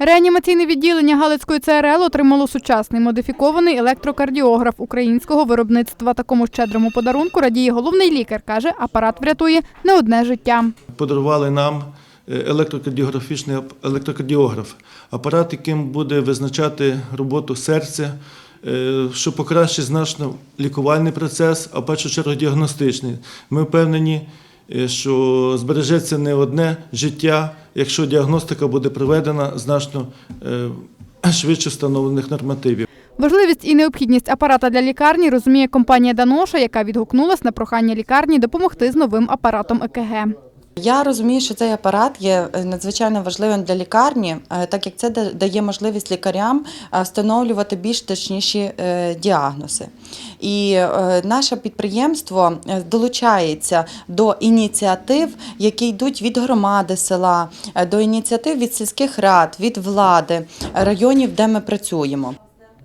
Реанімаційне відділення Галицької ЦРЛ отримало сучасний модифікований електрокардіограф українського виробництва. Такому щедрому подарунку радіє головний лікар. каже, апарат врятує не одне життя. подарували нам е, електрокардіографічний електрокардіограф, апарат, яким буде визначати роботу серця, е, що покращить значно лікувальний процес, а в першу чергу діагностичний. Ми впевнені, е, що збережеться не одне життя, якщо діагностика буде проведена значно е, швидше встановлених нормативів. Важливість і необхідність апарата для лікарні розуміє компанія Даноша, яка відгукнулась на прохання лікарні допомогти з новим апаратом ЕКГ. Я розумію, що цей апарат є е, надзвичайно важливим для лікарні, е, так як це дає можливість лікарям е, встановлювати більш точніші діагнози. І наше підприємство долучається до ініціатив, які йдуть від громади села, до ініціатив від сільських рад, від влади, районів, де ми працюємо.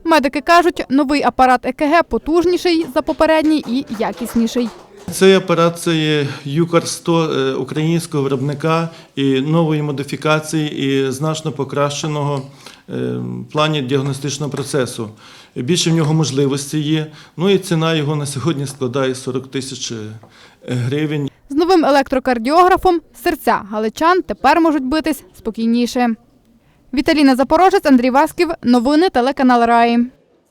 Медики кажуть, новий апарат ЕКГ потужніший за попередній і якісніший. Це є Юкар 100 е, українського виробника і нової модифікації, і значно покращеного е, в плані діагностичного процесу. Більше в нього можливості є. Ну і ціна його на сьогодні складає 40 тисяч е, гривень. З новим електрокардіографом серця галичан тепер можуть битись спокійніше. Віталіна Запорожець, Андрій Васків. Новини телеканал Раї.